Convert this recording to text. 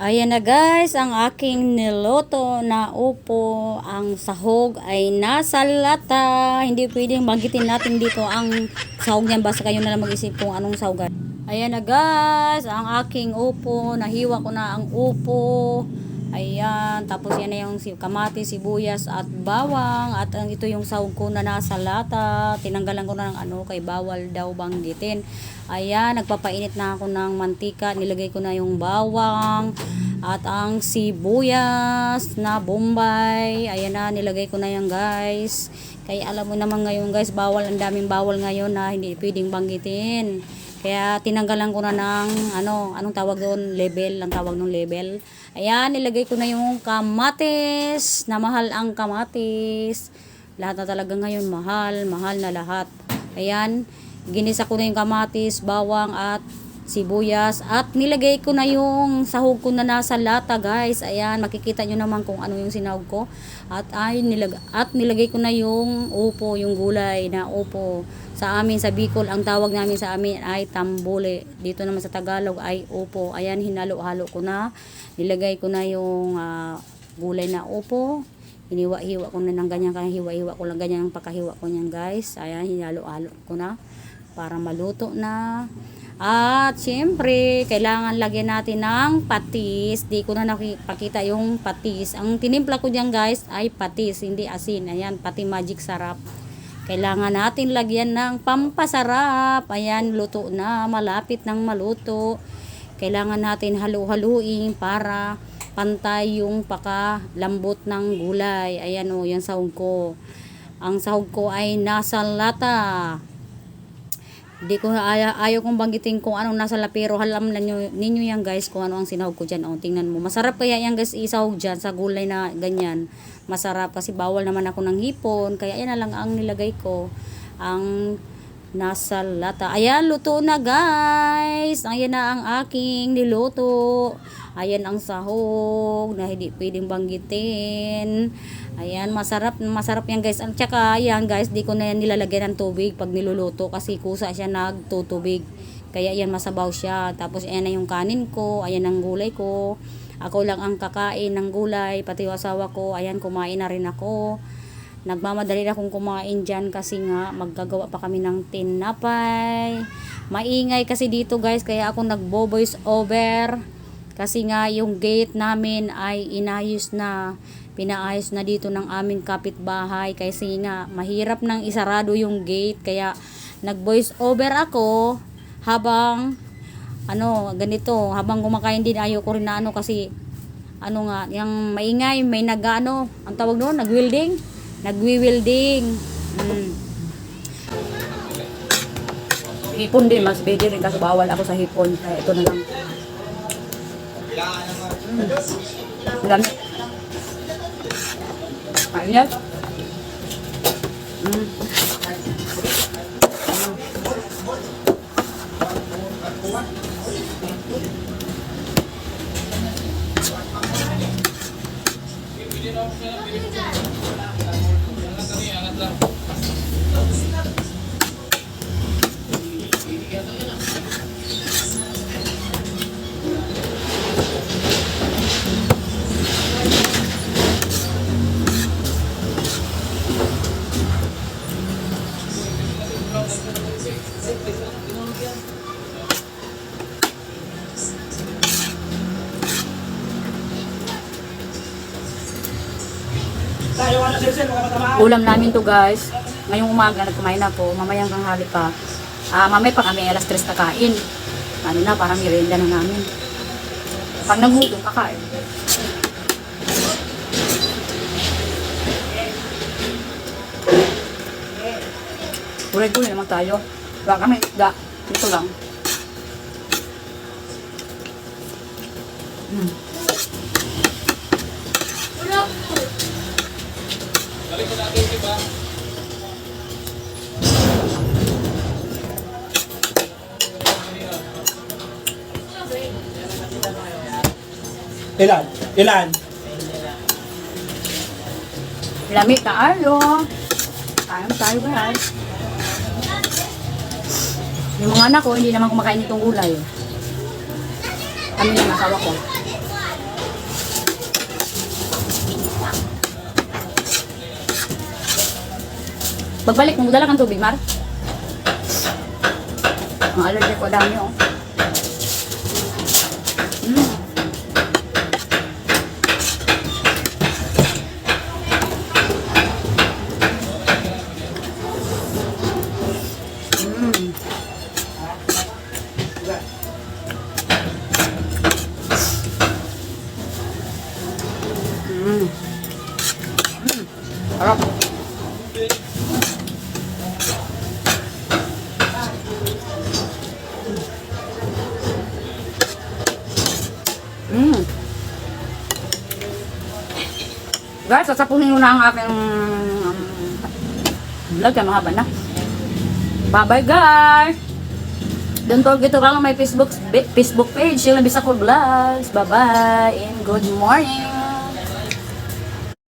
Ayan na guys, ang aking niloto na upo, ang sahog ay nasa lata. Hindi pwedeng magitin natin dito ang sahog niyan. Basta kayo na lang mag-isip kung anong sahog. Ayan na guys, ang aking upo. Nahiwa ko na ang upo. Ayan, tapos yan na yung kamatis, sibuyas at bawang. At ang ito yung sahog ko na nasa lata. Tinanggalan ko na ng ano, kay bawal daw banggitin. Ayan, nagpapainit na ako ng mantika. Nilagay ko na yung bawang. At ang sibuyas na bombay. Ayan na, nilagay ko na yan guys. Kaya alam mo naman ngayon guys, bawal, ang daming bawal ngayon na hindi pwedeng banggitin. Kaya tinanggalan ko na ng ano, anong tawag doon? Level, ang tawag ng level. Ayan, nilagay ko na yung kamatis, na mahal ang kamatis. Lahat na talaga ngayon mahal, mahal na lahat. Ayan, ginisa ko na yung kamatis, bawang at sibuyas. At nilagay ko na yung sahog ko na nasa lata guys. Ayan makikita nyo naman kung ano yung sinahog ko. At ay nilag at nilagay ko na yung upo yung gulay na upo. Sa amin sa Bicol ang tawag namin sa amin ay tambole dito naman sa Tagalog ay upo. Ayan hinalo-halo ko na. Nilagay ko na yung ah, gulay na upo. Hiniwa-hiwa ko na ng ganyan hiwa-hiwa ko lang ganyan ang pagkahiwa ko niyan guys. Ayan hinalo-halo ko na para maluto na at syempre, kailangan lagyan natin ng patis. Di ko na nakipakita yung patis. Ang tinimpla ko dyan guys ay patis, hindi asin. Ayan, pati magic sarap. Kailangan natin lagyan ng pampasarap. Ayan, luto na. Malapit ng maluto. Kailangan natin halu-haluin para pantay yung pakalambot ng gulay. Ayan o, yan sahog ko. Ang sahog ko ay nasa lata. Di ko ayaw, ayaw kong banggitin kung anong nasa lapero. Halam na nyo, ninyo yan guys kung ano ang sinahog ko dyan. O, tingnan mo. Masarap kaya yan guys isahog dyan sa gulay na ganyan. Masarap kasi bawal naman ako ng hipon. Kaya yan na lang ang nilagay ko. Ang nasa lata. Ayan, luto na guys. Ayan na ang aking niluto. Ayan ang sahog na hindi pwedeng banggitin. Ayan, masarap, masarap yan guys. At saka, ayan guys, di ko na yan nilalagyan ng tubig pag niluluto kasi kusa siya nagtutubig. Kaya yan, masabaw siya. Tapos, ayan na yung kanin ko. Ayan ang gulay ko. Ako lang ang kakain ng gulay. Pati yung asawa ko. Ayan, kumain na rin ako. Nagmamadali na akong kumain dyan kasi nga maggagawa pa kami ng tinapay. Maingay kasi dito guys kaya ako nagbo-voice over. Kasi nga yung gate namin ay inayos na. Pinaayos na dito ng aming kapitbahay kasi nga mahirap nang isarado yung gate kaya nag-voice over ako habang ano ganito habang kumakain din ayaw ko rin na ano kasi ano nga yung maingay may nag-ano ang tawag doon nag-welding nagwi-welding mm. hipon din mas pwede rin kasi bawal ako sa hipon kaya ito na lang mm. Dami. Ayan. Mm. 감사합니다. Ulam namin to guys. Ngayong umaga nagkumain ako. Mamayang tanghali pa. Ah, mamaya pa kami alas 3 kakain. Ano na, parang merienda na namin. Pag nagutom, kakain. Gulay-gulay naman tayo. Wala kami isda. Ito lang. Mm. Ilan? Ilan? Lamig na ayo. Kain tayo guys. Yung mga anak ko, hindi naman kumakain itong gulay. Kami ng asawa ko. Pagbalik mo, dala kang tubig, Mar. Ang allergy ko dami, oh. Mm. Guys, sasapunin ko na ang aking um, vlog. Kaya mahaba na. Bye-bye, guys! Don't forget to follow my Facebook Facebook page, Sheila Bisacol Vlogs. Bye-bye and good morning!